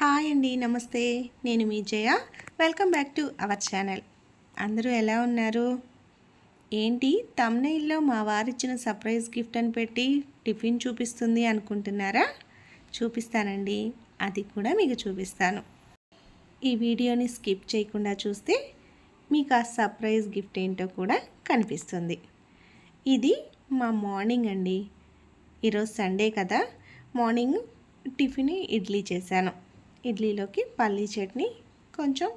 Hi అండి నమస్తే. నేను మీ Jaya. Welcome back to our channel. అందరూ ఎలా ఉన్నారు? ఏంటి తమ్నైల్లో మా వారిచ్చిన సర్ప్రైజ్ గిఫ్ట్ అని పెట్టి టిఫిన్ చూపిస్తుంది అనుకుంటున్నారా? చూపిస్తానండి. అది కూడా మీకు చూపిస్తాను. ఈ వీడియోని స్కిప్ చేయకుండా చూస్తే మీకు ఆ సర్ప్రైజ్ గిఫ్ట్ ఏంటో కూడా కనిపిస్తుంది. ఇది మా మార్నింగ్ అండి. ఈరోజు సండే కదా. మార్నింగ్ టిఫిన్ ఇడ్లీ చేశాను. ఇడ్లీలోకి పల్లీ చట్నీ కొంచెం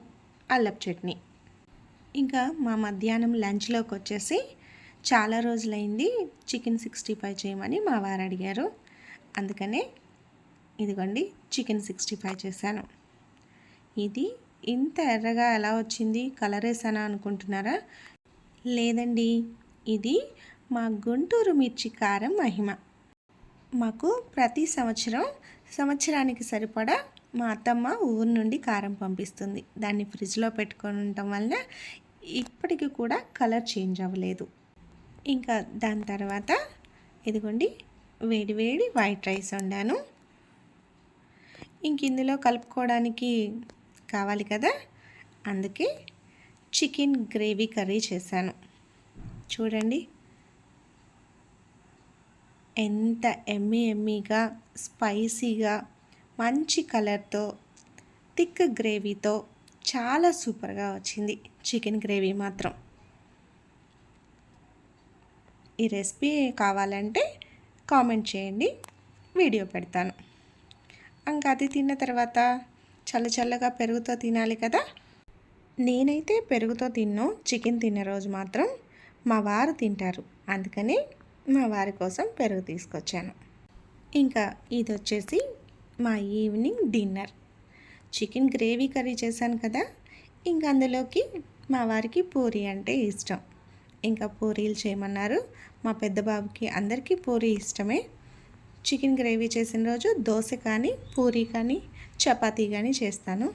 అల్లపు చట్నీ. ఇంకా మా మధ్యాహ్నం లంచ్లోకి వచ్చేసి చాలా రోజులైంది చికెన్ సిక్స్టీ ఫైవ్ చేయమని మా వారు అడిగారు. అందుకనే ఇదిగోండి చికెన్ సిక్స్టీ ఫైవ్ చేశాను. ఇది ఇంత ఎర్రగా ఎలా వచ్చింది కలర్ వేసానా అనుకుంటున్నారా? లేదండి ఇది మా గుంటూరు మిర్చి కారం మహిమ. మాకు ప్రతి సంవత్సరం సంవత్సరానికి సరిపడా మా అత్తమ్మ ఊరు నుండి కారం పంపిస్తుంది. దాన్ని ఫ్రిడ్జ్లో పెట్టుకొని ఉండటం వల్ల ఇప్పటికి కూడా కలర్ చేంజ్ అవ్వలేదు. ఇంకా దాని తర్వాత ఇదిగోండి వేడి వేడి వైట్ రైస్ వండాను. ఇంక ఇందులో కలుపుకోవడానికి కావాలి కదా అందుకే చికెన్ గ్రేవీ కర్రీ చేశాను. చూడండి ఎంత ఎమ్మి ఎమ్మీగా స్పైసీగా మంచి కలర్తో థిక్ గ్రేవీతో చాలా సూపర్గా వచ్చింది చికెన్ గ్రేవీ మాత్రం. ఈ రెసిపీ కావాలంటే కామెంట్ చేయండి వీడియో పెడతాను. ఇంకా అది తిన్న తర్వాత చల్ల చల్లగా పెరుగుతో తినాలి కదా? నేనైతే పెరుగుతో తిన్ను చికెన్ తిన్న రోజు మాత్రం మా వారు తింటారు. అందుకని మా వారి కోసం పెరుగు తీసుకొచ్చాను. ఇంకా ఇది వచ్చేసి మా evening dinner. Chicken gravy curry చేశాను కదా ఇంకా అందులోకి మా వారికి పూరి అంటే ఇష్టం. ఇంకా పూరీలు చేయమన్నారు. మా పెద్ద బాబుకి అందరికీ పూరి ఇష్టమే. చికెన్ గ్రేవీ చేసిన రోజు దోశ కానీ పూరి కానీ చపాతీ కానీ చేస్తాను.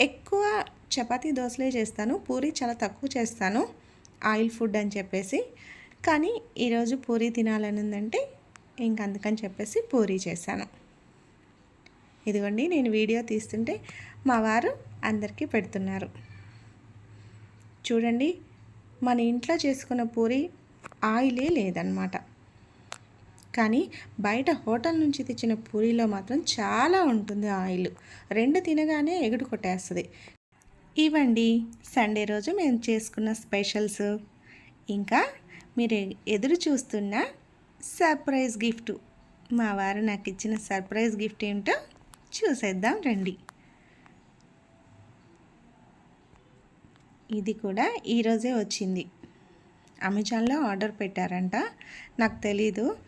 ఎక్కువ చపాతీ దోశలే చేస్తాను. పూరి చాలా తక్కువ చేస్తాను. ఆయిల్ ఫుడ్ అని చెప్పేసి. కానీ ఈరోజు పూరి తినాలని ఉందంటే ఇంక అందుకని చెప్పేసి పూరి చేశాను. ఇదిగోండి నేను వీడియో తీస్తుంటే మా వారు అందరికీ పెడుతున్నారు. చూడండి మన ఇంట్లో చేసుకున్న పూరి ఆయిలే లేదనమాట కానీ బయట హోటల్ నుంచి తెచ్చిన పూరీలో మాత్రం చాలా ఉంటుంది ఆయిల్. రెండు తినగానే ఎగుడు కొట్టేస్తుంది. ఇవండి సండే రోజు మేము చేసుకున్న స్పెషల్స్. ఇంకా మీరు ఎదురు చూస్తున్న సర్ప్రైజ్ గిఫ్ట్. మా వారు నాకు ఇచ్చిన సర్ప్రైజ్ గిఫ్ట్ ఏమిటో చూసేద్దాం రండి. ఇది కూడా ఈరోజే వచ్చింది. అమెజాన్లో ఆర్డర్ పెట్టారంట. నాకు తెలీదు.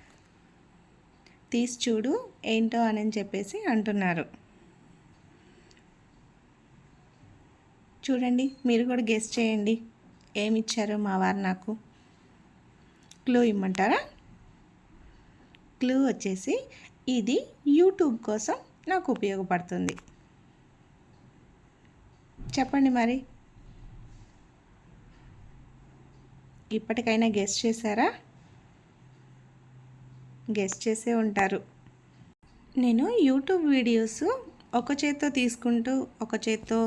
తీసి చూడు ఏంటో అని చెప్పేసి అంటున్నారు. చూడండి మీరు కూడా గెస్ట్ చేయండి. ఏమి ఇచ్చారు మా వారు నాకు. క్లూ ఇమ్మంటారా? క్లూ వచ్చేసి ఇది యూట్యూబ్ కోసం నాకు ఉపయోగపడుతుంది. చెప్పండి మరి. ఇప్పటికైనా గెస్ట్ చేశారా? గెస్ట్ చేసే ఉంటారు. నేను యూట్యూబ్ వీడియోస్ ఒక చేత్తో తీసుకుంటూ ఒక చేత్తో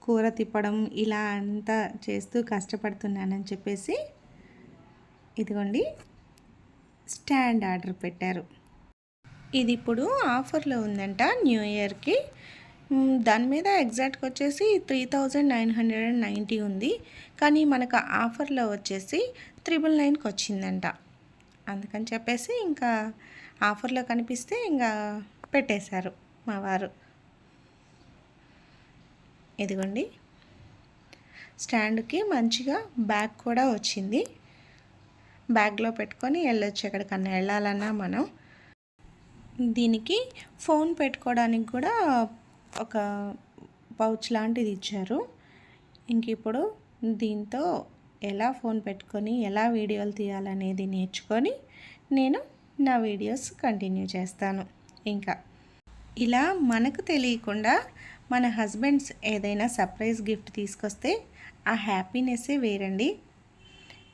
కూర తిప్పడం ఇలా అంతా చేస్తూ కష్టపడుతున్నానని చెప్పేసి ఇదిగోండి స్టాండ్ ఆర్డర్ పెట్టారు. ఇది ఇప్పుడు ఆఫర్లో ఉందంట న్యూ ఇయర్కి. దాని మీద ఎగ్జాక్ట్గా వచ్చేసి three thousand nine hundred and ninety ఉంది. కానీ మనకు ఆఫర్లో వచ్చేసి త్రిబుల్ నైన్కి వచ్చిందంట. అందుకని చెప్పేసి ఇంకా ఆఫర్లో కనిపిస్తే ఇంకా పెట్టేశారు మా వారు. ఇదిగోండి. స్టాండ్కి మంచిగా బ్యాగ్ కూడా వచ్చింది. బ్యాగ్లో పెట్టుకొని వెళ్ళొచ్చు ఎక్కడికన్నా వెళ్ళాలన్నా మనం. దీనికి ఫోన్ పెట్టుకోవడానికి కూడా ఒక పౌచ్ లాంటిది ఇచ్చారు. ఇంక ఇప్పుడు దీంతో ఎలా ఫోన్ పెట్టుకొని ఎలా వీడియోలు తీయాలనేది నేర్చుకొని నేను నా వీడియోస్ కంటిన్యూ చేస్తాను. ఇంకా ఇలా మనకు తెలియకుండా మన హస్బెండ్స్ ఏదైనా సర్ప్రైజ్ గిఫ్ట్ తీసుకొస్తే ఆ హ్యాపీనెస్సే వేరండి.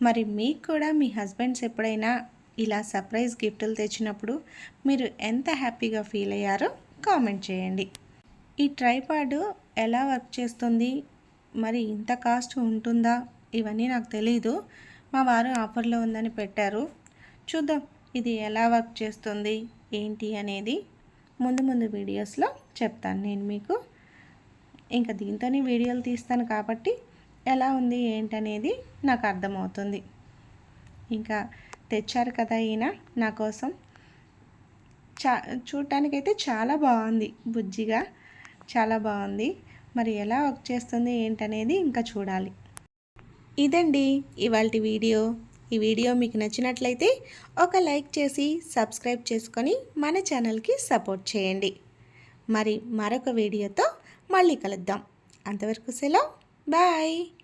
మరి మీకు కూడా మీ హస్బెండ్స్ ఎప్పుడైనా ఇలా సర్ప్రైజ్ గిఫ్టులు తెచ్చినప్పుడు మీరు ఎంత హ్యాపీగా ఫీల్ అయ్యారో కామెంట్ చేయండి. ఈ ట్రైపాడ్ ఎలా వర్క్ చేస్తుంది? మరి ఇంత కాస్ట్ ఉంటుందా? ఇవన్నీ నాకు తెలీదు. మా వారు ఆఫర్లో ఉందని పెట్టారు. చూద్దాం ఇది ఎలా వర్క్ చేస్తుంది? ఏంటి అనేది ముందు ముందు వీడియోస్లో చెప్తాను నేను మీకు. ఇంకా దీంతోనే వీడియోలు తీస్తాను కాబట్టి ఎలా ఉంది ఏంటనేది నాకు అర్థమవుతుంది. ఇంకా తెచ్చారు కదా ఈయన నా కోసం. చా చూడటానికైతే చాలా బాగుంది బుజ్జిగా. చాలా బాగుంది. మరి ఎలా వర్క్ చేస్తుంది ఏంటనేది ఇంకా చూడాలి. ఇదండి ఇవాళ వీడియో. ఈ వీడియో మీకు నచ్చినట్లయితే ఒక లైక్ చేసి సబ్స్క్రైబ్ చేసుకొని మన ఛానల్కి సపోర్ట్ చేయండి. మరి మరొక వీడియోతో మళ్ళీ కలుద్దాం. అంతవరకు సెలవు. బాయ్.